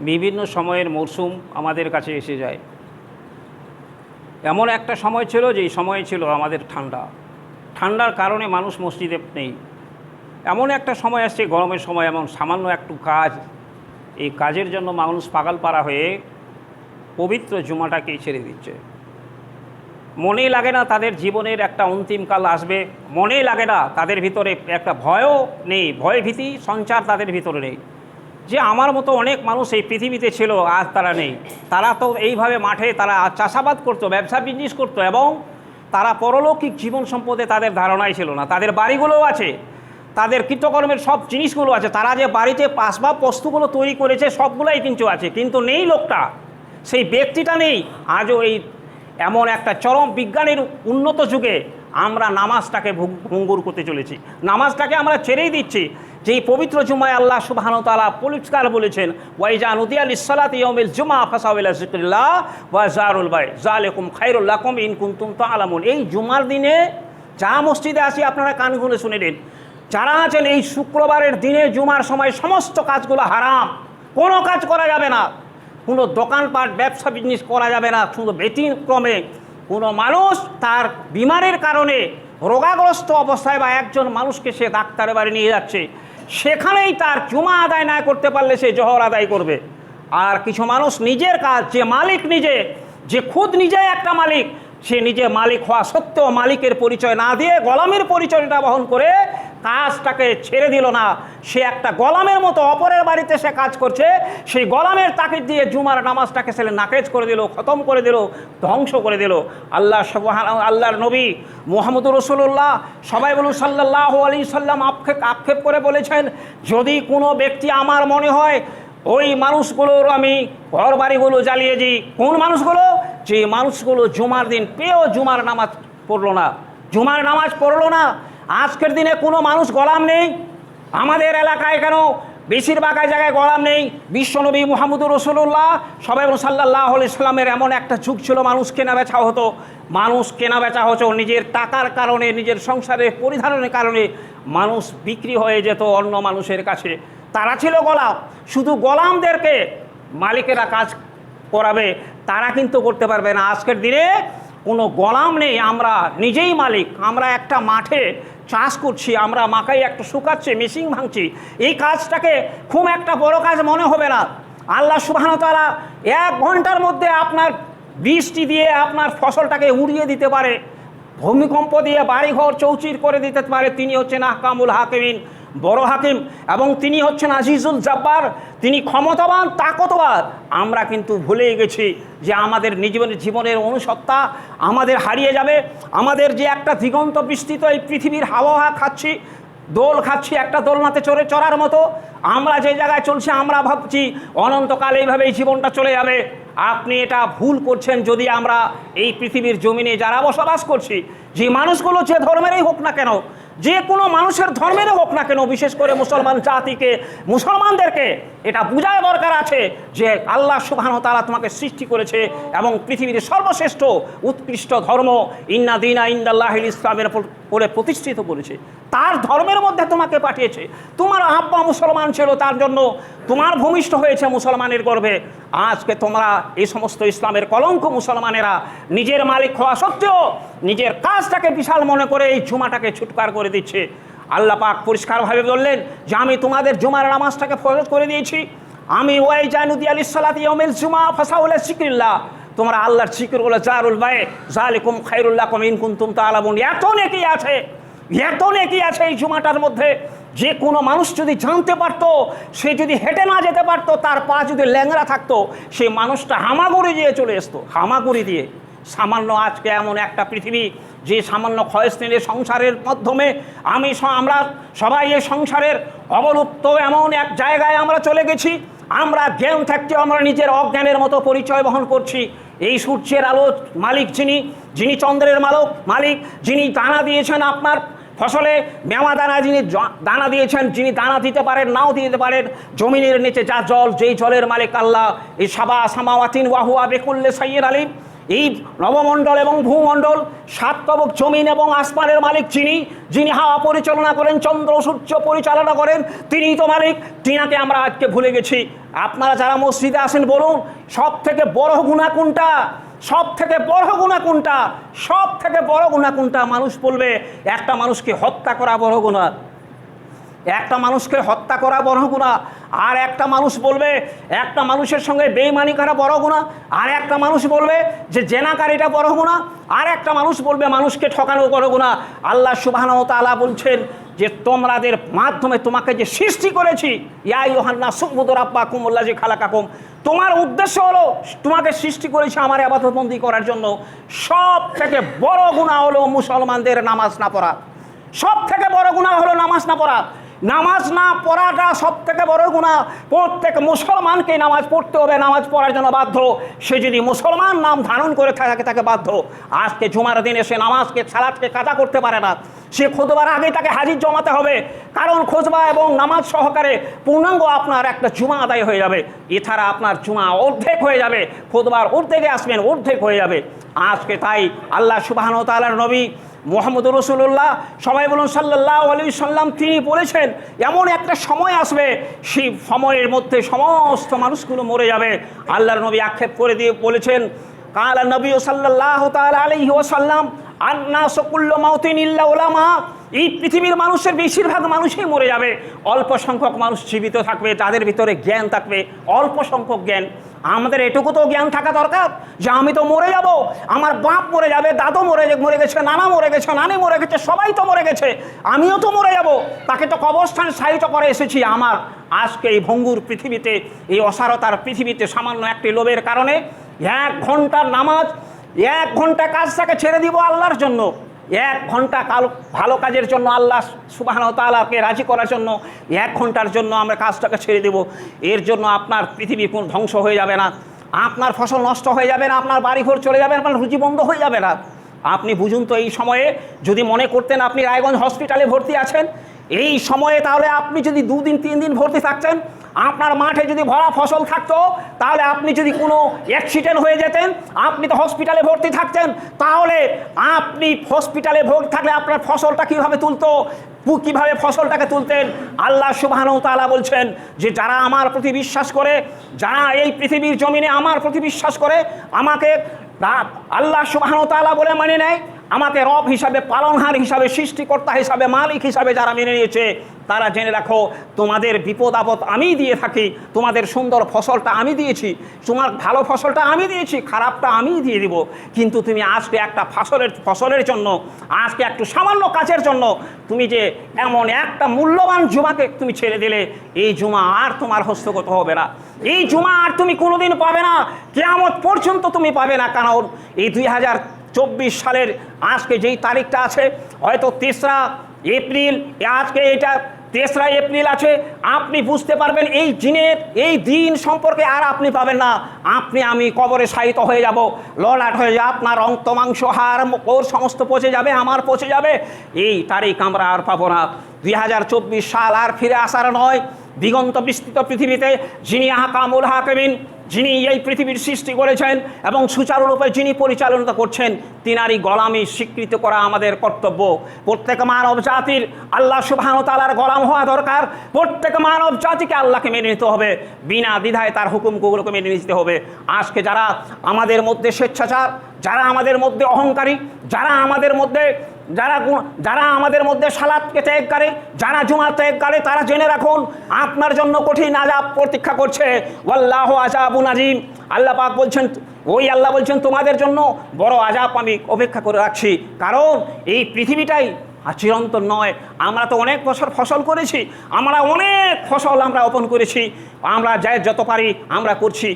বিভিন্ন সময়ের মরশুম আমাদের কাছে এসে যায়। এমন একটা সময় ছিল যে সময় ছিল আমাদের ঠান্ডা। ঠান্ডার কারণে মানুষ মসজিদে নেই। এমন একটা সময় আসছে, গরমের সময়, এমন সামান্য একটু কাজ। এই কাজের জন্য মানুষ পাগল পাড়া হয়ে পবিত্র জুমাটাকে ছেড়ে দিচ্ছে। মনেই লাগে না তাদের জীবনের একটা অন্তিমকাল আসবে। মনেই লাগে না তাদের ভিতরে একটা ভয়ও নেই। ভয় ভীতি, সঞ্চার তাদের ভিতরে নেই। যে আমার মতো অনেক মানুষ এই পৃথিবীতে ছিল আজ তারা নেই। তারা তো এইভাবে মাঠে তারা চাষাবাদ করতো, ব্যবসা বিজনেস করতো, এবং তারা পরলৌকিক জীবন সম্পদে তাদের ধারণাই ছিল না। তাদের বাড়িগুলোও আছে, তাদের কৃতকর্মের সব জিনিসগুলো আছে, তারা যে বাড়িতে আসবাব বস্তুগুলো তৈরি করেছে, সবগুলাই কিন্তু আছে। কিন্তু নেই লোকটা, সেই ব্যক্তিটা নেই। আজও এই এমন একটা চরম বিজ্ঞানের উন্নত যুগে আমরা নামাজটাকে ভঙ্গুর করতে চলেছি। নামাজটাকে আমরা ছেড়েই দিচ্ছি। যেই পবিত্র জুমায় আল্লাহ সুবাহান তালা পরিষ্কার বলেছেন, ওয়াইজা নদিয়াল ইসালাত ইয়মিল জুমা ফাসাউল্লাহ জিক্রিল্লাহ ওয়া জারুল বাই জালেকুম খাইরুল্লাকুম ইন কুন্তুম তো আলামুন এই জুমার দিনে যা মসজিদে আসি আপনারা কান খুলে শুনে নিন। যারা আছেন এই শুক্রবারের দিনে জুমার সময় সমস্ত কাজগুলো হারাম। কোনো কাজ করা যাবে না। কোনো দোকানপাট, ব্যবসা বিজনেস করা যাবে না। শুধু ব্যতিক্রমে কোনো মানুষ তার বিমারের কারণে রোগাগ্রস্ত অবস্থায় বা একজন মানুষকে সে ডাক্তারের বাড়ি নিয়ে যাচ্ছে। সেখানেই তার চুমা আদায় না করতে পারলে সে জহর আদায় করবে। আর কিছু মানুষ নিজের কাজ, যে মালিক নিজে, যে খুদ নিজে একটা মালিক, সে নিজে মালিক হওয়া সত্ত্বেও মালিকের পরিচয় না দিয়ে গোলামের পরিচয়টা বহন করে কাজটাকে ছেড়ে দিল না। সে একটা গোলামের মতো অপরের বাড়িতে সে কাজ করছে। সেই গোলামের তাকে দিয়ে জুমার নামাজটাকে সে নাকেজ করে দিল, খতম করে দিল, ধ্বংস করে দিল। আল্লাহ আল্লাহর নবী মোহাম্মদুর রসুল্লাহ সবাই বলুন সাল্লাহ আলী সাল্লাম আক্ষেপ আক্ষেপ করে বলেছেন, যদি কোনো ব্যক্তি আমার মনে হয়, ওই মানুষগুলোর আমি ঘর বাড়িগুলো জ্বালিয়ে দিই। কোন মানুষগুলো? যে মানুষগুলো জুমার দিন পেয়েও জুমার নামাজ পড়ল না। জুমার নামাজ পড়ল না। আজকের দিনে কোনো মানুষ গোলাম নেই। আমাদের এলাকায় কেন বেশিরভাগ জায়গায় গোলাম নেই? বিশ্বনবী মোহাম্মদুর রসুল্লাহ সবাই সাল্লাহ ইসলামের এমন একটা যুগ ছিল, মানুষ কেনা বেচা হতো। মানুষ কেনা বেচা হতো নিজের টাকার কারণে, নিজের সংসারের পরিধারণের কারণে মানুষ বিক্রি হয়ে যেত অন্য মানুষের কাছে। তারা ছিল গোলাম। শুধু গোলামদেরকে মালিকেরা কাজ করাবে, তারা কিন্তু করতে পারবে না। আজকের দিনে কোনো গোলাম নেই, আমরা নিজেই মালিক। আমরা একটা মাঠে চাষ করছি, আমরা মাকাই একটা শুকাচ্ছি মেশিন ভাঙছি। এই কাজটাকে খুব একটা বড় কাজ মনে হবে না। আল্লাহ সুবাহন তারা এক ঘণ্টার মধ্যে আপনার বৃষ্টি দিয়ে আপনার ফসলটাকে উড়িয়ে দিতে পারে। ভূমিকম্প দিয়ে বাড়িঘর চৌচির করে দিতে পারে। তিনি হচ্ছেন আহকামুল হাকিমিন। বড় হাকিম এবং তিনি হচ্ছেন আজিজুল জব্বার। তিনি ক্ষমতাবান তাকতবান আমরা কিন্তু ভুলে গেছি যে আমাদের নিজের জীবনের অনুসত্তা আমাদের হারিয়ে যাবে। আমাদের যে একটা দিগন্ত বিস্তৃত এই পৃথিবীর হাওয়া খাচ্ছি, দোল খাচ্ছি, একটা দোলনাতে চড়ে চড়ার মতো। আমরা যে জায়গায় চলছি, আমরা ভাবছি অনন্তকাল এইভাবে এই জীবনটা চলে যাবে। আপনি এটা ভুল করছেন, যদি আমরা এই পৃথিবীর জমিনে যারা বসবাস করছি, যে মানুষগুলো যে ধর্মেরই হোক না কেন, যে কোনো মানুষের ধর্মেরও হোক না কেন, বিশেষ করে মুসলমান জাতিকে, মুসলমানদেরকে, এটা বোঝায় দরকার আছে যে আল্লাহ সুবহান তারা তোমাকে সৃষ্টি করেছে এবং পৃথিবীর সর্বশ্রেষ্ঠ উৎকৃষ্ট ধর্ম ইন্না দিনা ইন্দাল্লাহ ইসলামের করে প্রতিষ্ঠিত করেছে। তার ধর্মের মধ্যে তোমাকে পাঠিয়েছে। তোমার আব্বা মুসলমান ছিল তার জন্য। তোমার ভূমিষ্ঠ হয়েছে মুসলমানের গর্ভে। আজকে তোমরা এই সমস্ত ইসলামের কলঙ্ক মুসলমানেরা নিজের মালিক হওয়া সত্ত্বেও নিজের কাজটাকে বিশাল মনে করে এই জুমাটাকে ছুটকার করে দিচ্ছে। আল্লাহ পাক পরিষ্কারভাবে বললেন যে, আমি তোমাদের জুমার নামাজটাকে ফরজ করে দিয়েছি। আমি ওয়াই জানুদি আলী সালাত ইয়মিল জুমা ফাসাউল সিকিল্লাহ তোমরা আল্লাহর সিকিরগুলো জারুল বাই জালিকুম খাইরুল্লাহ কমিন কুন্তুম তালাবুন এত নেকি আছে, এত নেকি আছে এই জুমাটার মধ্যে। যে কোনো মানুষ যদি জানতে পারতো, সে যদি হেঁটে না যেতে পারতো, তার পা যদি ল্যাংড়া থাকতো, সে মানুষটা হামাগুড়ি দিয়ে চলে আসতো হামাগুড়ি দিয়ে। সামান্য আজকে এমন একটা পৃথিবী, যে সামান্য ক্ষয়স্থানীয় সংসারের মাধ্যমে আমি আমরা সবাই এই সংসারের অবলুপ্ত এমন এক জায়গায় আমরা চলে গেছি। আমরা জ্ঞান থাকতে আমরা নিজের অজ্ঞানের মতো পরিচয় বহন করছি। এই সূর্যের আলো মালিক যিনি যিনি চন্দ্রের মালক মালিক, যিনি দানা দিয়েছেন আপনার ফসলে মেওয়া দানা যিনি দানা দিয়েছেন, যিনি দানা দিতে পারেন, নাও দিতে পারেন, জমিনের নিচে যা জল, যেই জলের মালিক আল্লাহ এই সাবা সামাওয়াতিন ওয়াহুয়া বেকুল্লে সাইয়ের আলিম এই নবমণ্ডল এবং ভূমণ্ডল, সাত তবক জমিন এবং আসমানের মালিক যিনি যিনি হাওয়া পরিচালনা করেন, চন্দ্র সূর্য পরিচালনা করেন, তিনিই তো মালিক। তিনাকে আমরা আজকে ভুলে গেছি। আপনারা যারা মসজিদে আসেন, বলুন সব থেকে বড় গুণা কোনটা? সব থেকে বড় গুণা কোনটা? সব থেকে বড় গুণা কোনটা? মানুষ বলবে, একটা মানুষকে হত্যা করা বড় গুণা। একটা মানুষকে হত্যা করা বড় গুণা। আর একটা মানুষ বলবে, একটা মানুষের সঙ্গে বেইমানি করা বড় গুণা। আর একটা মানুষ বলবে যে জেনাকারীটা বড় গুণা। আর একটা মানুষ বলবে, মানুষকে ঠকানো বড় গুণা। আল্লাহ সুবাহ তালা বলছেন যে তোমরাদের মাধ্যমে তোমাকে যে সৃষ্টি করেছি ইয়াই ইহান্না সুকবুদর আব্বা কুমুল্লা যে খালা কাকুম তোমার উদ্দেশ্য হলো তোমাকে সৃষ্টি করেছে আমার আবাদতবন্দি করার জন্য। সব থেকে বড় গুণা হলো মুসলমানদের নামাজ না পড়া। সব থেকে বড় গুণা হলো নামাজ না পড়া। নামাজ না পড়াটা সব থেকে বড় গুণা প্রত্যেক মুসলমানকে নামাজ পড়তে হবে, নামাজ পড়ার জন্য বাধ্য। সে যদি মুসলমান নাম ধারণ করে থাকে তাকে বাধ্য। আজকে জুমার দিনে সে নামাজকে, সালাদকে কাজা করতে পারে না। সে খোদবার আগে তাকে হাজির জমাতে হবে। কারণ খোঁজবা এবং নামাজ সহকারে পূর্ণাঙ্গ আপনার একটা জুমা আদায় হয়ে যাবে। এছাড়া আপনার জুমা অর্ধেক হয়ে যাবে। খোদবার অর্ধেকে আসবেন অর্ধেক হয়ে যাবে। আজকে তাই আল্লাহ সুবাহন তালার নবী মোহাম্মদ রসুল্লাহ সবাই বলুন সাল্লাহ আলী সাল্লাম, তিনি বলেছেন, এমন একটা সময় আসবে, সেই সময়ের মধ্যে সমস্ত মানুষগুলো মরে যাবে। আল্লাহর নবী আক্ষেপ করে দিয়ে বলেছেন, কাল নবী ও সাল্লাহ তাল আলহি ওসাল্লাম আন্না সকুল্ল মাউতিন ইল্লা ওলামা এই পৃথিবীর মানুষের বেশিরভাগ মানুষই মরে যাবে। অল্প সংখ্যক মানুষ জীবিত থাকবে তাদের ভিতরে জ্ঞান থাকবে, অল্প সংখ্যক জ্ঞান। আমাদের এটুকু তো জ্ঞান থাকা দরকার যে আমি তো মরে যাব, আমার বাপ মরে যাবে, দাদু মরে মরে গেছে, নানা মরে গেছে, নানি মরে গেছে, সবাই তো মরে গেছে, আমিও তো মরে যাব। তাকে তো কবরস্থান সাহিত্য করে এসেছি আমার। আজকে এই ভঙ্গুর পৃথিবীতে, এই অসারতার পৃথিবীতে সামান্য একটি লোভের কারণে এক ঘণ্টার নামাজ, এক ঘণ্টা কাজটাকে ছেড়ে দিব আল্লাহর জন্য। এক ঘণ্টা কালো ভালো কাজের জন্য আল্লাহ সুবাহ তালাকে রাজি করার জন্য এক ঘণ্টার জন্য আমরা কাজটাকে ছেড়ে দেব। এর জন্য আপনার পৃথিবী কোন ধ্বংস হয়ে যাবে না। আপনার ফসল নষ্ট হয়ে যাবে না, আপনার বাড়িঘর চলে যাবে আপনার রুচি বন্ধ হয়ে যাবে না। আপনি বুঝুন তো এই সময়ে যদি মনে করতেন আপনি রায়গঞ্জ হসপিটালে ভর্তি আছেন, এই সময়ে তাহলে আপনি যদি দুদিন তিন দিন ভর্তি থাকতেন আপনার মাঠে যদি ভরা ফসল থাকতো, তাহলে আপনি যদি কোনো অ্যাক্সিডেন্ট হয়ে যেতেন, আপনি তো হসপিটালে ভর্তি থাকতেন, তাহলে আপনি হসপিটালে ভর্তি থাকলে আপনার ফসলটা কীভাবে তুলতো কীভাবে ফসলটাকে তুলতেন? আল্লাহ সুবাহানু তালা বলছেন যে, যারা আমার প্রতি বিশ্বাস করে, যারা এই পৃথিবীর জমিনে আমার প্রতি বিশ্বাস করে, আমাকে আল্লাহ সুবাহানু তালা বলে মানে নেয় আমাকে রব হিসাবে, পালনহার হিসাবে, সৃষ্টিকর্তা হিসাবে, মালিক হিসাবে যারা মেনে নিয়েছে, তারা জেনে রাখো, তোমাদের বিপদ আপদ আমি দিয়ে থাকি, তোমাদের সুন্দর ফসলটা আমি দিয়েছি, তোমার ভালো ফসলটা আমি দিয়েছি, খারাপটা আমি দিয়ে দিব। কিন্তু তুমি আজকে একটা ফসলের ফসলের জন্য, আজকে একটু সামান্য কাজের জন্য, তুমি যে এমন একটা মূল্যবান জুমাকে তুমি ছেড়ে দিলে, এই জুমা আর তোমার হস্তগত হবে না। এই জুমা আর তুমি কোনোদিন পাবে না, কেয়ামত পর্যন্ত তুমি পাবে না, কারণ এই দুই হাজার চব্বিশ সালের আজকে যেই তারিখটা আছে, হয়তো তেসরা এপ্রিল, আজকে এটা তেসরা এপ্রিল আছে, আপনি বুঝতে পারবেন এই দিনের এই দিন সম্পর্কে আর আপনি পাবেন না। আপনি, আমি কবরে সাহিত হয়ে যাব, ললাট হয়ে যাবে, আপনার রক্ত, মাংস হার ওর সমস্ত পচে যাবে, আমার পচে যাবে। এই তারিখ আমরা আর পাবো না। দুই হাজার চব্বিশ সাল আর ফিরে আসার নয়। দিগন্ত বিস্তৃত পৃথিবীতে যিনি হাকামুল হাকিমিন যিনি এই পৃথিবীর সৃষ্টি করেছেন এবং সুচারুরূপে যিনি পরিচালনা করছেন, তিনারই গলামি স্বীকৃত করা আমাদের কর্তব্য। প্রত্যেক মানব জাতির আল্লাহ সুবহান তালার গলাম হওয়া দরকার। প্রত্যেক মানব জাতিকে আল্লাহকে মেনে নিতে হবে। বিনা দ্বিধায় তার হুকুমগুলোকে মেনে নিতে হবে। আজকে যারা আমাদের মধ্যে স্বেচ্ছাচার, যারা আমাদের মধ্যে অহংকারী, যারা আমাদের মধ্যে যারা যারা আমাদের মধ্যে সালাদকে ত্যাগ করে, যারা জুমা ত্যাগ করে, তারা জেনে রাখুন, আপনার জন্য কঠিন আজাব প্রতীক্ষা করছে। ওয়াল্লাহ আজাবুন আজিম আল্লাহ পাক বলছেন, ওই আল্লাহ বলছেন, তোমাদের জন্য বড় আজাব আমি অপেক্ষা করে রাখছি। কারণ এই পৃথিবীটাই চিরন্তন নয়। আমরা তো অনেক বছর ফসল করেছি, আমরা অনেক ফসল আমরা অপন করেছি। আমরা যাই যত পারি আমরা করছি।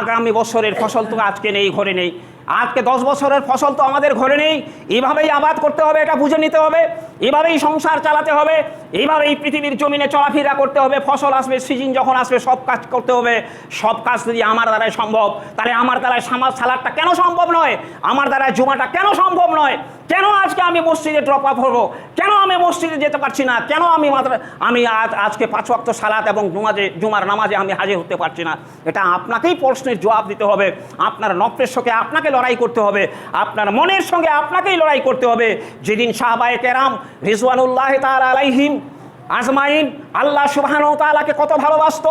আগামী বছরের ফসল তো আজকে নেই, ঘরে নেই। আজকে দশ বছরের ফসল তো আমাদের ঘরে নেই। এভাবেই আবাদ করতে হবে, এটা বুঝে নিতে হবে। এভাবেই সংসার চালাতে হবে। এইভাবেই পৃথিবীর জমিনে চলাফেরা করতে হবে। ফসল আসবে, সিজন যখন আসবে, সব কাজ করতে হবে। সব কাজ যদি আমার দ্বারাই সম্ভব, তাহলে আমার দ্বারাই সামাজ সালাদটা কেন সম্ভব নয়? আমার দ্বারাই জুমাটা কেন সম্ভব নয়? কেন আজকে আমি মসজিদে ড্রপ আপ হব? কেন আমি মসজিদে যেতে পারছি না? কেন আমি মাত্র আমি আজ আজকে পাঁচ ওয়াক্ত সালাত এবং জুমাজে জুমার নামাজে আমি হাজির হতে পারছি না? এটা আপনাকেই প্রশ্নের জবাব দিতে হবে। আপনার নপ্রেশ্বকে আপনাকে লড়াই করতে হবে। আপনার মনের সঙ্গে আপনাকেই লড়াই করতে হবে। যেদিন শাহবায়ে কেরাম রিজওয়ানুল্লাহ তার আলাইহিম আজমাইন আল্লাহ সুবহান তালাকে কত ভালোবাসত,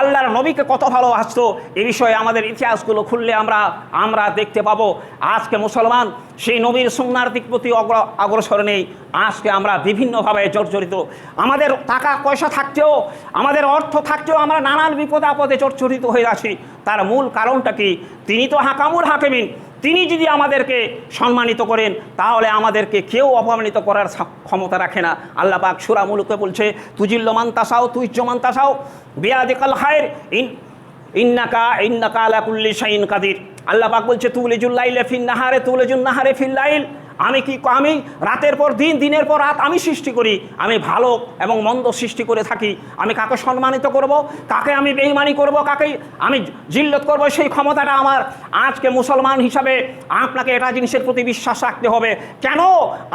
আল্লাহর নবীকে কত ভালোবাসত, এ বিষয়ে আমাদের ইতিহাসগুলো খুললে আমরা আমরা দেখতে পাবো। আজকে মুসলমান সেই নবীর সুন্নার দিক প্রতি অগ্র, অগ্রসর নেই। আজকে আমরা বিভিন্নভাবে জর্জরিত। আমাদের টাকা পয়সা থাকতেও, আমাদের অর্থ থাকতেও আমরা নানান বিপদে আপদে জর্জরিত হয়ে আছি। তার মূল কারণটা কি? তিনি তো হাকামুল হাকেমিন। তিনি যদি আমাদেরকে সম্মানিত করেন, তাহলে আমাদেরকে কেউ অপমানিত করার ক্ষমতা রাখে না। আল্লাহ পাক সুরা মুলুকে বলছে তুজিল্লমান তাসাও তুই জমান তাসাও বিয়াদিকাল খায়ের ইন, ইন্নাকা ইন্নাকা আলাকুল্লি শাইন কাদির। আল্লাহ পাক বলছে তুলিজুল্লাইলে ফিন নাহারে, তুলিজুন নাহারে ফিল লাইল। আমি কি আমি রাতের পর দিন, দিনের পর রাত আমি সৃষ্টি করি, আমি ভালো এবং মন্দ সৃষ্টি করে থাকি, আমি কাকে সম্মানিত করব, কাকে আমি বেইমানি করব, কাকে আমি জিল্লত করব, সেই ক্ষমতাটা আমার আজকে মুসলমান হিসাবে আপনাকে এটা জিনিসের প্রতি বিশ্বাস রাখতে হবে। কেন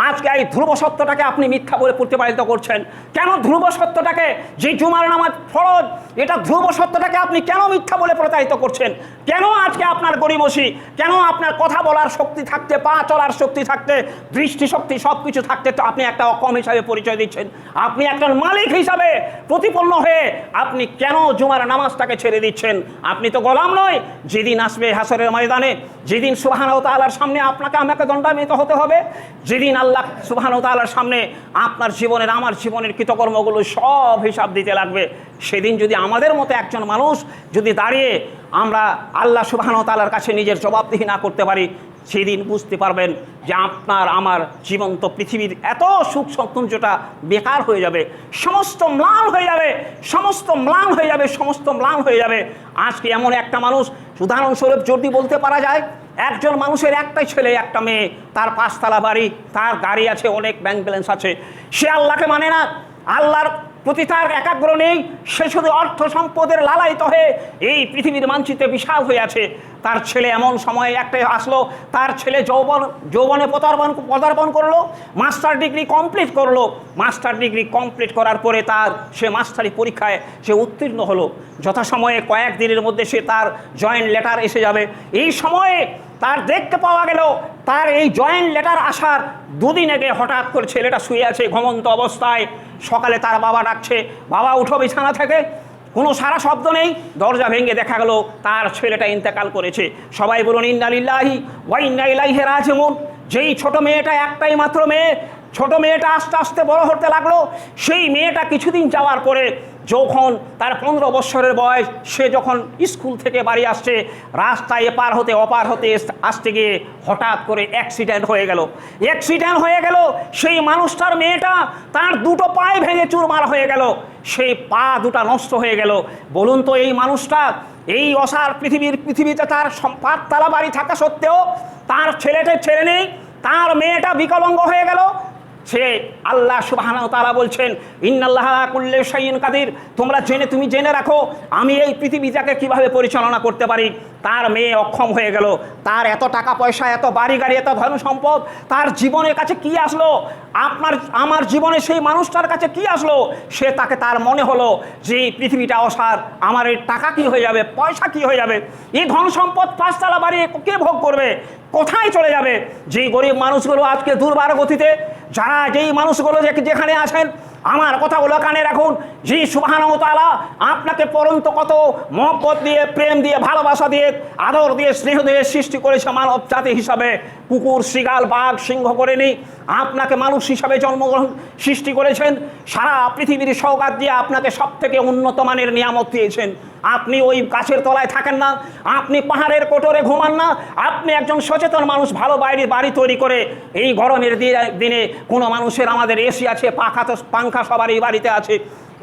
আজকে এই ধ্রুব সত্যটাকে আপনি মিথ্যা বলে প্রতিপালিত করছেন? কেন ধ্রুব সত্যটাকে যে জুমার নামাজ ফরজ, এটা ধ্রুব সত্যটাকে আপনি কেন মিথ্যা বলে প্রতারিত করছেন? কেন আজকে আপনার গরিবসী কেন আপনার কথা বলার শক্তি থাকতে, পা চলার শক্তি থাকতে দৃষ্টিশক্তি সব কিছু থাকতে তো আপনি একটা অকম হিসাবে পরিচয় দিচ্ছেন। আপনি একজন মালিক হিসাবে প্রতিপন্ন হয়ে আপনি কেন জুমার নামাজটাকে ছেড়ে দিচ্ছেন? আপনি তো গোলাম নয়। যেদিন আসবে হাসরের ময়দানে, যেদিন সুবাহানাও তালার সামনে আপনাকে আমাকে দণ্ডান্বিত হতে হবে, যেদিন আল্লাহ সুবাহানাও তালার সামনে আপনার জীবনের, আমার জীবনের কৃতকর্মগুলো সব হিসাব দিতে লাগবে, সেদিন যদি আমাদের মতো একজন মানুষ যদি দাঁড়িয়ে আমরা আল্লাহ সুবাহানাও তালার কাছে নিজের জবাবদিহি না করতে পারি সেদিন বুঝতে পারবেন যে আপনার, আমার জীবন্ত পৃথিবীর এত সুখ সৌন্দর্যটা বেকার হয়ে যাবে, সমস্ত ম্লান হয়ে যাবে, সমস্ত ম্লান হয়ে যাবে, সমস্ত ম্লান হয়ে যাবে। আজকে এমন একটা মানুষ, উদাহরণস্বরূপ যদি বলতে পারা যায়, একজন মানুষের একটাই ছেলে, একটা মেয়ে, তার পাঁচতলা বাড়ি, তার গাড়ি আছে, অনেক ব্যাংক ব্যালেন্স আছে। সে আল্লাহকে মানে না, আল্লাহর প্রতি তার একাগ্র নেই, সে শুধু অর্থ সম্পদের লালায়িত হয়ে এই পৃথিবীর মানচিত্রে বিশাল হয়ে আছে। তার ছেলে এমন সময়ে একটাই আসলো, তার ছেলে যৌবন, যৌবনে পদার্পণ পদার্পণ করল, মাস্টার ডিগ্রি কমপ্লিট করল। মাস্টার ডিগ্রি কমপ্লিট করার পরে তার, সে মাস্টারি পরীক্ষায় সে উত্তীর্ণ হলো। যথাসময়ে কয়েক দিনের মধ্যে সে তার জয়েন্ট লেটার এসে যাবে। এই সময়ে তার দেখতে পাওয়া গেল, তার এই জয়েন্ট লেটার আসার দুদিন আগে হঠাৎ করে ছেলেটা শুয়ে আছে ঘুমন্ত অবস্থায়। সকালে তার বাবা ডাকছে, বাবা, উঠো, বিছানা থেকে। কোনো সারা শব্দ নেই। দরজা ভেঙে দেখা গেল, তার ছেলেটা ইন্তেকাল করেছে। সবাই বলুন ইন্নালিল্লাহি ওয়া ইন্না ইলাইহি রাজিউন। যেই ছোট মেয়েটা, একটাই মাত্র মেয়ে, ছোট মেয়েটা আস্তে আস্তে বড় হতে লাগল। সেই মেয়েটা কিছুদিন যাওয়ার পরে যখন তার পনেরো বৎসরের বয়স, সে যখন স্কুল থেকে বাড়ি আসছে, রাস্তায় এপার হতে অপার হতে আসতে গিয়ে হঠাৎ করে অ্যাক্সিডেন্ট হয়ে গেল। অ্যাক্সিডেন্ট হয়ে গেল, সেই মানুষটার মেয়েটা তার দুটো পায়ে ভেঙে চুরমার হয়ে গেল। সেই পা দুটা নষ্ট হয়ে গেল। বলুন তো এই মানুষটা, এই অসার পৃথিবীর পৃথিবীতে তার পাঁচতলা বাড়ি থাকা সত্ত্বেও তার ছেলেটা ছেলে নেই, তার মেয়েটা বিকলঙ্গ হয়ে গেল সে আল্লাহ সুবাহানা তারা বলছেন, ইন্নাল্লাহ কুল্লে সাইন কাদির। তোমরা জেনে, তুমি জেনে রাখো, আমি এই পৃথিবীটাকে কীভাবে পরিচালনা করতে পারি তার মেয়ে অক্ষম হয়ে গেল। তার এত টাকা পয়সা, এত বাড়ি গাড়ি, এত ধন সম্পদ, তার জীবনের কাছে কি আসলো? আপনার, আমার জীবনে সেই মানুষটার কাছে কি আসলো? সে তাকে তার মনে হলো যে পৃথিবীটা অসার। আমার এই টাকা কি হয়ে যাবে? পয়সা কি হয়ে যাবে? এই ধন সম্পদ পাঁচতলা বাড়ি কে ভোগ করবে? কোথায় চলে যাবে? যেই গরিব মানুষগুলো আজকে দুর্বার গতিতে, যারা যেই মানুষগুলো যে যেখানে আছেন আমার কথাগুলো কানে রাখুন। যে সুবাহানতালা আপনাকে পরন্ত কত মহব্বত দিয়ে, প্রেম দিয়ে, ভালোবাসা দিয়ে, আদর দিয়ে, স্নেহ দিয়ে সৃষ্টি করেছে মানব জাতি হিসাবে। কুকুর, শিগাল, বাঘ, সিংহ করেনি আপনাকে মানুষ হিসাবে জন্মগ্রহণ সৃষ্টি করেছেন। সারা পৃথিবীর সৌগাত দিয়ে আপনাকে সব থেকে উন্নত মানের নিয়ামত দিয়েছেন। আপনি ওই গাছের তলায় থাকেন না, আপনি পাহাড়ের কোটরে ঘুমান না, আপনি একজন সচেতন মানুষ, ভালো বাইরে বাড়ি তৈরি করে এই গরমের দিনে কোনো মানুষের আমাদের এসি আছে পাখা তো পাংখা সবার এই বাড়িতে আছে।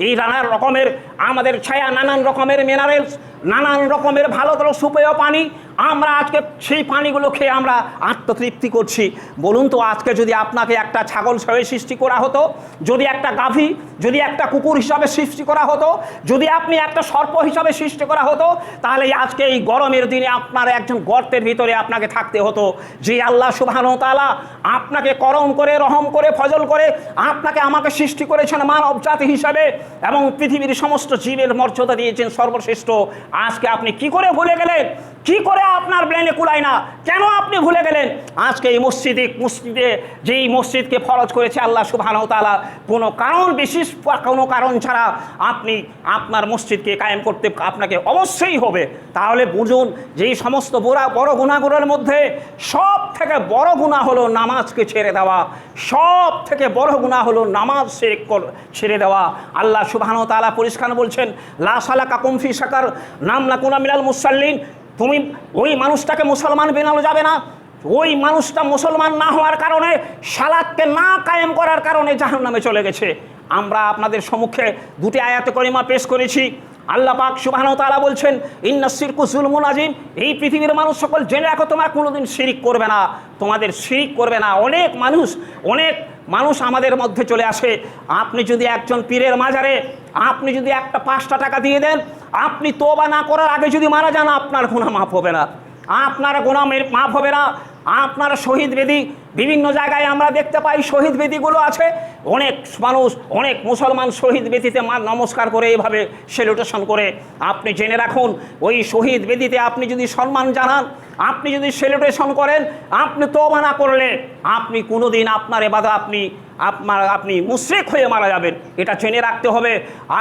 এই নানান রকমের আমাদের ছায়া, নানান রকমের মিনারেলস নানান রকমের ভালো ভালো সুপেয় পানি আমরা আজকে সেই পানিগুলো খেয়ে আমরা আত্মতৃপ্তি করছি। বলুন তো, আজকে যদি আপনাকে একটা ছাগল হিসাবে সৃষ্টি করা হতো, যদি একটা গাভী, যদি একটা কুকুর হিসাবে সৃষ্টি করা হতো, যদি আপনি একটা সর্প হিসাবে সৃষ্টি করা হতো, তাহলে আজকে এই গরমের দিনে আপনার একজন গর্তের ভিতরে আপনাকে থাকতে হতো। যে আল্লাহ সুবাহান তালা আপনাকে করম করে, রহম করে, ফজল করে আপনাকে আমাকে সৃষ্টি করেছেন মানব জাতি হিসাবে এবং পৃথিবীর সমস্ত জীবের মর্যাদা দিয়েছেন সর্বশ্রেষ্ঠ। আজকে আপনি কি করে ভুলে গেলেন? কি করে আপনার ব্রেনে কুলায় না? কেন আপনি ভুলে গেলেন? আজকে এই মসজিদে মসজিদে, যেই মসজিদকে ফরজ করেছে আল্লাহ সুবহানাহু তাআলা, কোনো কারণ বিশেষ কোনো কারণ ছাড়া আপনি আপনার মসজিদকে কায়েম করতে আপনাকে অবশ্যই হবে। তাহলে বুঝুন, যেই সমস্ত বড় বড় গুণাগুলোর মধ্যে সব থেকে বড় গুণা হলো নামাজকে ছেড়ে দেওয়া। সব থেকে বড় গুণা হলো নামাজ ছেড়ে দেওয়া। আল্লাহ সুবহানাহু তাআলা পরিষ্কার বলছেন, লা সালাকা কুমফি সাকার নাম না কুনা মিনাল মুসাল্লিন। তুমি ওই মানুষটাকে মুসলমান বেনানো যাবে না। ওই মানুষটা মুসলমান না হওয়ার কারণে সালাদকে না কায়েম করার কারণে জাহান নামে চলে গেছে। আমরা আপনাদের সম্মুখে দুটি আয়াতে করিমা পেশ করেছি। আল্লাহ পাক সুবহানাহু তাআলা বলছেন, ইন্না সিরকু জুলমুন আজিম এই পৃথিবীর মানুষ সকল জেনে রাখো, তোমরা কোনোদিন শিরিক করবে না। তোমাদের শিরিক করবে না। অনেক মানুষ, অনেক মানুষ আমাদের মধ্যে চলে আসে। আপনি যদি একজন পীরের মাজারে, আপনি যদি একটা পাঁচটা টাকা দিয়ে দেন, আপনি তোবা না করার আগে যদি মারা যান, আপনার গুণা মাফ হবে না। আপনার গুণা মাফ হবে না। আপনার শহীদ বেদি বিভিন্ন জায়গায় আমরা দেখতে পাই শহীদ বেদিগুলো আছে। অনেক মানুষ, অনেক মুসলমান শহীদ বেদিতে মা নমস্কার করে এভাবে সেলুটেশন করে। আপনি জেনে রাখুন, ওই শহীদ বেদিতে আপনি যদি সম্মান জানান, আপনি যদি সেলুটেশন করেন, আপনি তো মানা করলে আপনি কোনোদিন আপনার এবাদা আপনি আপনার আপনি মুশ্রিক হয়ে মারা যাবেন। এটা জেনে রাখতে হবে,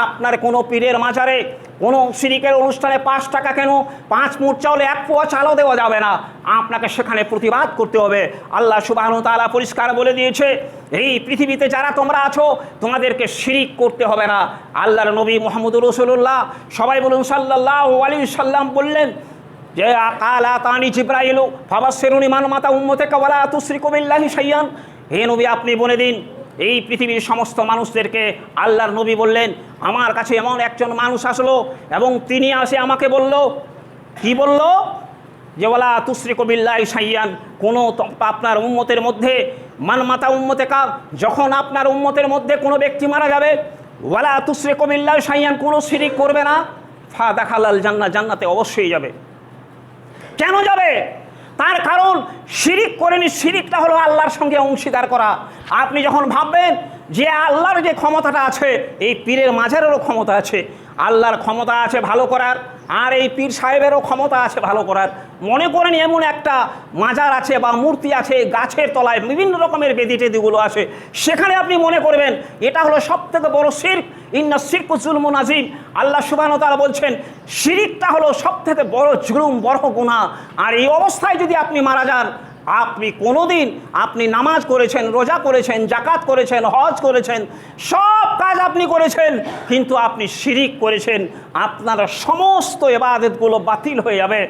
আপনার কোনো পীরের মাজারে, কোনো সিরিকের অনুষ্ঠানে পাঁচ টাকা কেন? পাঁচ মুঠ চাউলে এক পোয়া চালও দেওয়া যাবে না। আপনাকে সেখানে প্রতিবাদ করতে হবে। আল্লাহ সুবাহ তাআলা পরিষ্কার বলে দিয়েছে, এই পৃথিবীতে যারা তোমরা আছো, তোমাদেরকে শিরিক করতে হবে না। আল্লাহর নবী মোহাম্মদুর রসুল্লাহ সবাই বলুন সাল্লাহ আলী সাল্লাম বললেন যে কালা তানি জিব্রাইলু ফাবাসসিরুনি মান মাতা উম্মতে কাওয়ালা তুসরিকু বিল্লাহি শাইয়ান হে নবী, আপনি বলে দিন, এই পৃথিবীর সমস্ত মানুষদেরকে আল্লাহর নবী বললেন, আমার কাছে এমন একজন মানুষ আসলো এবং তিনি আসে আমাকে বলল, কি বলল? যে বলা তুসরি কবিল্লাই সাইয়ান কোনো আপনার উম্মতের মধ্যে, মান মাতা উম্মতে কা যখন আপনার উম্মতের মধ্যে কোনো ব্যক্তি মারা যাবে, ওয়ালা তুশ্রী কবিল্লাই সাইয়ান কোনো শিরিক করবে না ফা দেখালাল জান্না জান্নাতে অবশ্যই যাবে। কেন যাবে? তার কারণ শিরিক করেনি, শিরিকটা হলো আল্লাহর সঙ্গে অংশীদার করা। আপনি যখন ভাববেন যে আল্লাহর যে ক্ষমতাটা আছে, এই পীরের মাঝারেরও ক্ষমতা আছে, আল্লাহর ক্ষমতা আছে ভালো করার, আর এই পীর সাহেবেরও ক্ষমতা আছে ভালো করার, মনে করেন এমন একটা মাজার আছে বা মূর্তি আছে, গাছের তলায় বিভিন্ন রকমের বেদি টেদিগুলো আছে, সেখানে আপনি মনে করবেন এটা হলো সব থেকে বড় শির্ক। ইন্না শিরকুজুল মুনাজিম আল্লাহ সুবাহ তারা বলছেন, শিরিকটা হলো সব থেকে বড় জুলুম, বড় গুণা আর এই অবস্থায় যদি আপনি মারা যান আপনি কোনোদিন, আপনি নামাজ করেছেন, রোজা করেছেন, জাকাত করেছেন, হজ করেছেন, সব কাজ আপনি করেছেন, কিন্তু আপনি শিরিক করেছেন, আপনার সমস্ত এবাদতগুলো বাতিল হয়ে যাবে,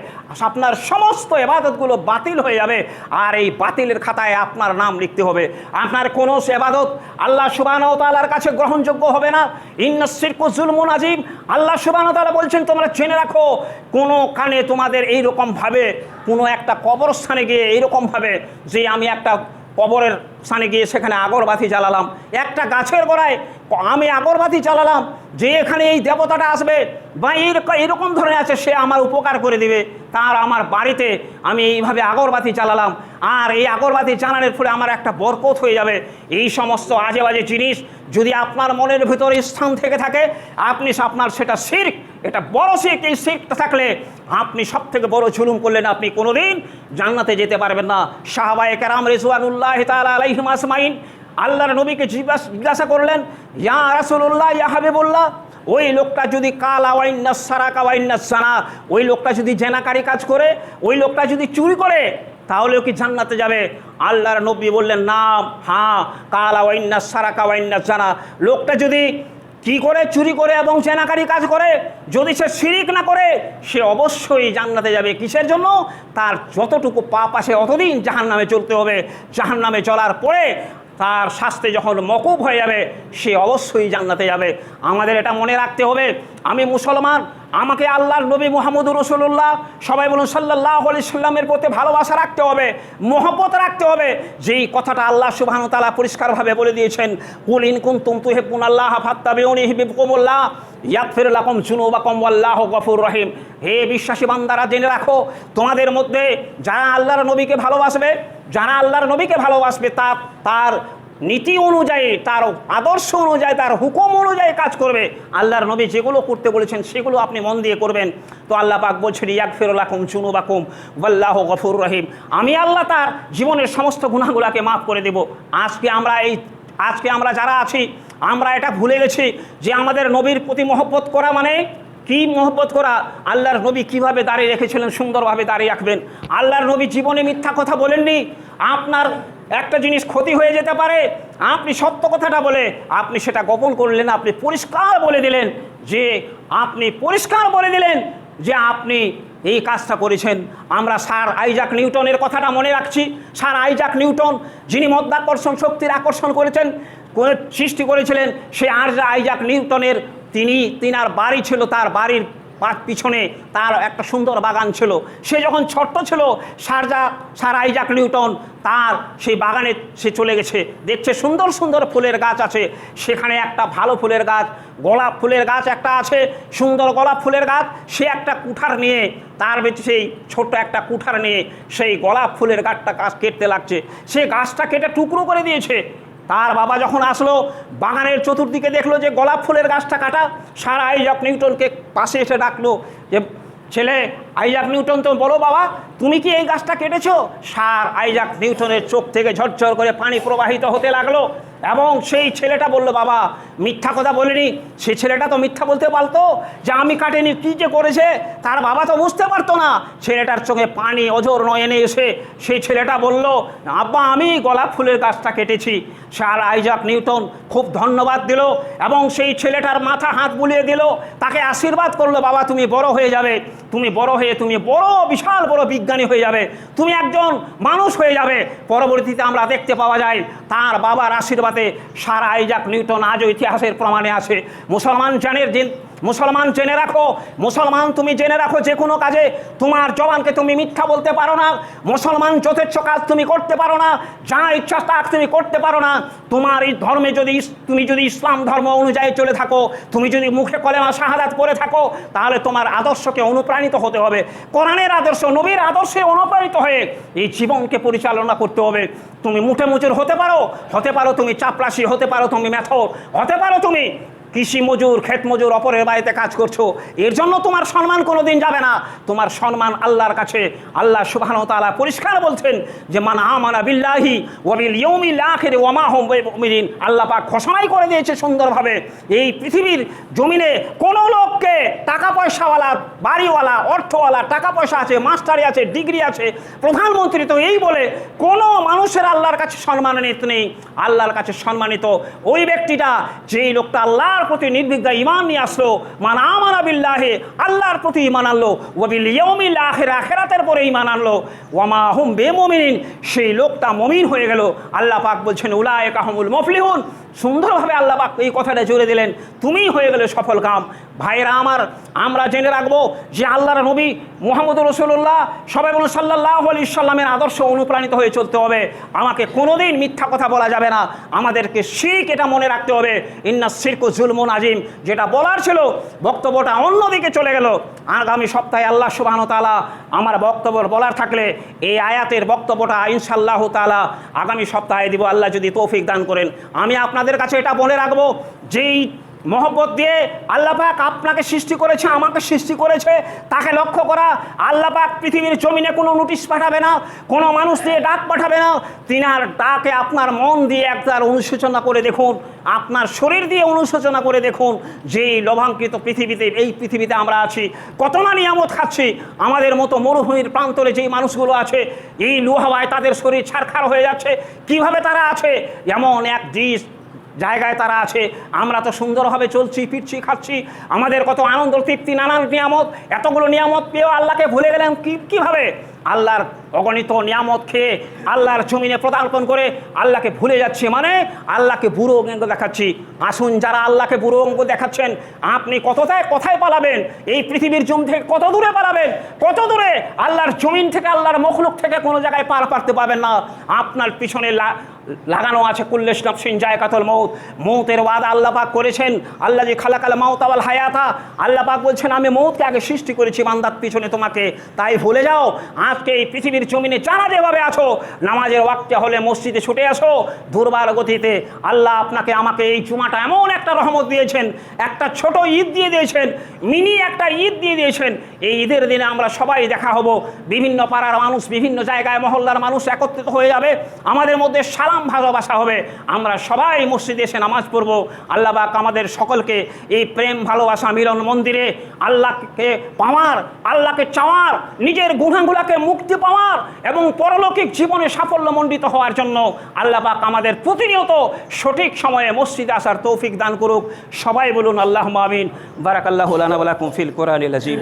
আপনার সমস্ত এবাদতগুলো বাতিল হয়ে যাবে, আর এই বাতিলের খাতায় আপনার নাম লিখতে হবে। আপনার কোনো এবাদত আল্লাহ সুবাহ তালার কাছে গ্রহণযোগ্য হবে না। ইন্নসিরকু জুলমুন আজিম আল্লাহ সুবাহ তালা বলছেন, তোমরা জেনে রাখো, কোনো কানে তোমাদের এইরকমভাবে কোনো একটা কবরস্থানে গিয়ে এইরকমভাবে যে আমি একটা কবরের স্থানে গিয়ে সেখানে আগরবাতি জ্বালালাম। একটা গাছের গোড়ায় আমি আগরবাতি জ্বালালাম, যে এখানে এই দেবতাটা আসবে, বা এরকম ধরনের আছে, সে আমার উপকার করে দিবে। তার আমার বাড়িতে আমি এইভাবে আগরবাতি জ্বালালাম। আর এই আগরবাতি জ্বালানোর ফলে আমার একটা বরকত হয়ে যাবে। এই সমস্ত আজে বাজে জিনিস যদি আপনার মনের ভিতরে স্থান থেকে থাকে, আপনি আপনার সেটা শির্ক এটা বড় শির্ক এই শির্কটা থাকলে আপনি সব থেকে বড় জুলুম করলেন আপনি কোনোদিন জান্নাতে যেতে পারবেন না। সাহাবায়ে কেরাম রেজওয়ানুল্লাহ তাআলা আলাইহিম আল্লাহর নবীকে জিজ্ঞাসা করলেন, ইয়া রাসুল্লাহ ইয়া হাবিবুল্লাহ, ওই লোকটা যদি কাল আওয়াইন্না সারা কাওয়াইন্না সানা, ওই লোকটা যদি জেনাকারি কাজ করে, ওই লোকটা যদি চুরি করে, তাহলেও কি জান্নাতে যাবে? আল্লাহর নবী বললেন, না হ্যাঁ কাল আওয়াইন্না সারা কাওয়াইন্না জানা লোকটা যদি কি করে চুরি করে এবং চেনাকারি কাজ করে? যদি সে শিরিক না করে, সে অবশ্যই জান্নাতে যাবে। কিসের জন্য? তার যতটুকু পাপ আসে অতদিন জাহান নামে চলতে হবে। জাহান নামে চলার পরে তার শাস্তি যখন মকুব হয়ে যাবে, সে অবশ্যই জান্নাতে যাবে। আমাদের এটা মনে রাখতে হবে, আমি মুসলমান, আমাকে আল্লাহর নবী মোহাম্মদুর রসুল্লাহ সবাই বলুন সাল্লাহ আলি সাল্লামের প্রতি ভালোবাসা রাখতে হবে, মহব্বত রাখতে হবে। যেই কথাটা আল্লাহ সুবাহন তালা পরিষ্কারভাবে বলে দিয়েছেন, কুল ইন কুন তুম তুহেপুন আল্লাহ ফাত্তাবিউনি হিবিবকুমুল্লাহ ইয়াকফির লাকুম জুনুবাকুম আল্লাহ গফুর রহিম। হে বিশ্বাসী বান্দারা, জেনে রাখো, তোমাদের মধ্যে যারা আল্লাহর নবীকে ভালোবাসবে যারা আল্লাহর নবীকে ভালোবাসবে, তা তার নীতি অনুযায়ী, তার আদর্শ অনুযায়ী, তার হুকুম অনুযায়ী কাজ করবে। আল্লাহর নবী যেগুলো করতে বলেছেন, সেগুলো আপনি মন দিয়ে করবেন। তো আল্লাহ পাক বলছেন ইয়াক চুনু বাকুম ওয়াল্লাহ গফুর রহিম। আমি আল্লাহ তার জীবনের সমস্ত গুণাগুলাকে মাফ করে দেব। আজকে আমরা এই, আজকে আমরা যারা আছি, আমরা এটা ভুলে গেছি যে আমাদের নবীর প্রতি মহব্বত করা মানে কি মহব্বত করা? আল্লাহর নবী কীভাবে দাঁড়িয়ে রেখেছিলেন, সুন্দরভাবে দাঁড়িয়ে রাখবেন? আল্লাহর নবী জীবনে মিথ্যা কথা বলেননি। আপনার একটা জিনিস ক্ষতি হয়ে যেতে পারে। আপনি সত্য কথাটা বলে, আপনি সেটা গোপন করলেন আপনি পরিষ্কার বলে দিলেন যে, আপনি পরিষ্কার বলে দিলেন যে, আপনি এই কাজটা করেছেন। আমরা স্যার আইজাক নিউটনের কথাটা মনে রাখছি। স্যার আইজাক নিউটন, যিনি মধ্যাকর্ষণ শক্তির আকর্ষণ করেছেন সৃষ্টি করেছিলেন, সে আর আইজাক নিউটনের তিনি, তিনার বাড়ি ছিল তার বাড়ির পিছনে, তার একটা সুন্দর বাগান ছিল। সে যখন ছোট্ট ছিল, সারজা, সার আইজাক নিউটন, তার সেই বাগানে সে চলে গেছে। দেখছে সুন্দর সুন্দর ফুলের গাছ আছে। সেখানে একটা ভালো ফুলের গাছ, গোলাপ ফুলের গাছ একটা আছে। সুন্দর গোলাপ ফুলের গাছ, সে একটা কুঠার নিয়ে, তার ভেতরে সেই ছোট্ট একটা কুঠার নিয়ে, সেই গোলাপ ফুলের গাছটা গাছ কেটতে লাগছে। সে গাছটা কেটে টুকরো করে দিয়েছে। তার বাবা যখন আসলো, বাগানের চতুর্দিকে দেখল যে গোলাপ ফুলের গাছটা কাটা, সারা আইজক নিউটনকে পাশে এসে ডাকলো যে ছেলে আইজাক নিউটন তো বলো বাবা, তুমি কি এই গাছটা কেটেছো? সার আইজাক নিউটনের চোখ থেকে ঝরঝর করে পানি প্রবাহিত হতে লাগল এবং সেই ছেলেটা বলল, বাবা, মিথ্যা কথা বলিনি। সেই ছেলেটা তো মিথ্যা বলতে পারতো যে আমি কাটেনি, কী যে করেছে তার বাবা তো বুঝতে পারতো না। ছেলেটার চোখে পানি অজর নয়নে এসে সেই ছেলেটা বলল, আব্বা, আমি গোলাপ ফুলের গাছটা কেটেছি। স্যার, আইজাক নিউটন খুব ধন্যবাদ দিল এবং সেই ছেলেটার মাথা হাত বুলিয়ে দিল। তাকে আশীর্বাদ করল, বাবা, তুমি বড় হয়ে যাবে। তুমি বড় হয়ে তুমি বড়, বিশাল বড় বিজ্ঞানী হয়ে যাবে। তুমি একজন মানুষ হয়ে যাবে। পরবর্তীতে আমরা দেখতে পাওয়া যায়, তার বাবার আশীর্বাদে সারা আইজাক নিউটন আজও ইতিহাসের প্রমাণে আছে। মুসলমান জানের যে মুসলমান জেনে রাখো, মুসলমান তুমি জেনে রাখো যে কোনো কাজে তোমার জবানকে তুমি মিথ্যা বলতে পারো না, মুসলমান যথেচ্ছ কাজ তুমি করতে পারো না, যা ইচ্ছা তা তুমি করতে পারো না, তোমার এই ধর্মে যদি তুমি যদি ইসলাম ধর্ম অনুযায়ী চলে থাকো, তুমি যদি মুখে কলেমা শাহাদাত করে থাকো, তাহলে তোমার আদর্শকে অনুপ্রাণিত হতে হবে। কোরআনের আদর্শ, নবীর আদর্শে অনুপ্রাণিত হয়ে এই জীবনকে পরিচালনা করতে হবে। তুমি মুঠে মুচুর হতে পারো হতে পারো তুমি চাপরাশি হতে পারো তুমি মেথর হতে পারো তুমি কৃষি মজুর, ক্ষেত মজুর, অপরের বাড়িতে কাজ করছ, এর জন্য তোমার সম্মান কোনো দিন যাবে না। তোমার সম্মান আল্লাহর কাছে। আল্লাহ সুবহান তাআলা পরিষ্কার বলছেন যে, মান আমানা বিল্লাহি ওয়াবিল ইয়ৌমিল আখির ওয়ামা হুম আল্লাহ পাক ঘোষণাই করে দিয়েছে সুন্দরভাবে, এই পৃথিবীর জমিনে কোনো লোককে টাকা পয়সাওয়ালা বাড়িওয়ালা, অর্থওয়ালা টাকা পয়সা আছে, মাস্টারি আছে, ডিগ্রি আছে, প্রধানমন্ত্রী তো এই বলে কোনো মানুষের আল্লাহর কাছে সম্মানিত নেই। আল্লাহর কাছে সম্মানিত ওই ব্যক্তিটা, যেই লোকটা আল্লাহর প্রতি নির্বিঘ্ন ইমান নিয়ে আসলো। মান আমানা বিল্লাহে, আল্লাহর প্রতি ইমান আনলো। ওবিল ইয়মিল আখের, আখেরাতের পরে ইমান আনলো। ওয়ামা হুম বেমমিন সেই লোকটা মমিন হয়ে গেল। আল্লাহ পাক বলছেন উলায় কাহমুল মফলিহুন। সুন্দরভাবে আল্লাহ পাক এই কথাটা জুড়ে দিলেন। তুমিই হয়ে গেলে সফল কাম। ভাইরা আমার, আমরা জেনে রাখব যে আল্লাহর নবী মোহাম্মদ রসুল্লাহ সবাই বলুন সাল্লাহ আলি সাল্লামের আদর্শ অনুপ্রাণিত হয়ে চলতে হবে। আমাকে কোনোদিন মিথ্যা কথা বলা যাবে না। আমাদেরকে শিখ এটা মনে রাখতে হবে। ইন্না শিরকু জুলমুন আজিম। যেটা বলার ছিল, বক্তব্যটা অন্যদিকে চলে গেল। আগামী সপ্তাহে আল্লাহ সুবাহ তালা আমার বক্তব্য বলার থাকলে এই আয়াতের বক্তব্যটা ইনশাল্লাহ তালা আগামী সপ্তাহে দিব। আল্লাহ যদি তৌফিক দান করেন। আমি আপনাদের কাছে এটা বলে রাখব, যেই মহব্বত দিয়ে আল্লাহ পাক আপনাকে সৃষ্টি করেছে, আমাকে সৃষ্টি করেছে। তাকে লক্ষ্য করা, আল্লাহ পাক পৃথিবীর জমিনে কোনো নোটিশ পাঠাবে না, কোনো মানুষ দিয়ে ডাক পাঠাবে না। তিনার ডাকে আপনার মন দিয়ে একবার অনুশোচনা করে দেখুন, আপনার শরীর দিয়ে অনুশোচনা করে দেখুন যে লভাঙ্কিত পৃথিবীতে, এই পৃথিবীতে আমরা আছি, কত না নিয়ামত খাচ্ছি। আমাদের মতো মরুভূমির প্রান্তরে যেই মানুষগুলো আছে, এই লুহাওয়ায় তাদের শরীর ছারখার হয়ে যাচ্ছে। কীভাবে তারা আছে? এমন এক দৃশ জায়গায় তারা আছে। আমরা তো সুন্দরভাবে চলছি, ফিরছি, খাচ্ছি। আমাদের কত আনন্দ, তৃপ্তি, নানান নিয়ামত, এতগুলো নিয়ামত পেয়েও আল্লাহকে ভুলে গেলাম কী কীভাবে? আল্লাহর অগণিত নিয়ামত খেয়ে আল্লাহর জমিনে প্রদার্পণ করে আল্লাহকে ভুলে যাচ্ছি মানে আল্লাহকে বুড়ো অঙ্গ দেখাচ্ছি। আসুন যারা আল্লাহকে বুড়ো অঙ্গ দেখাচ্ছেন, আপনি কতটায় কোথায় পালাবেন? এই পৃথিবীর জমি থেকে কত দূরে পালাবেন? কত দূরে? আল্লাহর জমিন থেকে, আল্লাহর মখলুক থেকে কোনো জায়গায় পার পারতে পারবেন না। আপনার পিছনে লাগানো আছে কুল্লেশ নফসিন জায়কাতল মৌত মৌতের ওয়াদা আল্লাহ পাক করেছেন। আল্লাহ যে খালাকাল মাউত আওয়াল হায়াতা। আল্লাহ পাক বলছেন, আমি মৌতকে আগে সৃষ্টি করেছি বান্দার পিছনে তোমাকে। তাই ভুলে যাও। আজকে এই পৃথিবীর পৃথিবীর জমিনে যারা যেভাবে আছো, নামাজের ওয়াক্তে হলে মসজিদে ছুটে আসো। দুর্বার গতিতে আল্লাহ আপনাকে, আমাকে এই জুমাটা এমন একটা রহমত দিয়েছেন, একটা ছোট ঈদ দিয়ে দিয়েছেন, মিনি একটা ঈদ দিয়ে দিয়েছেন। এই ঈদের দিনে আমরা সবাই দেখা হব। বিভিন্ন পাড়ার মানুষ, বিভিন্ন জায়গায়, মহল্লার মানুষ একত্রিত হয়ে যাবে। আমাদের মধ্যে সালাম, ভালোবাসা হবে। আমরা সবাই মসজিদে এসে নামাজ পড়ব। আল্লাহ পাক আমাদের সকলকে এই প্রেম, ভালোবাসা, মিলন মন্দিরে আল্লাহকে পাওয়ার, আল্লাহকে চাওয়ার, নিজের গুণাগুলাকে মুক্তি পাওয়ার এবং পরলৌকিক জীবনে সাফল্যমণ্ডিত হওয়ার জন্য আল্লাহ পাক আমাদের প্রতিনিয়ত সঠিক সময়ে মসজিদে আসার তৌফিক দান করুক। সবাই বলুন আল্লাহ মামিন বারাকাল্লাহ ফিল কোরআন আজিম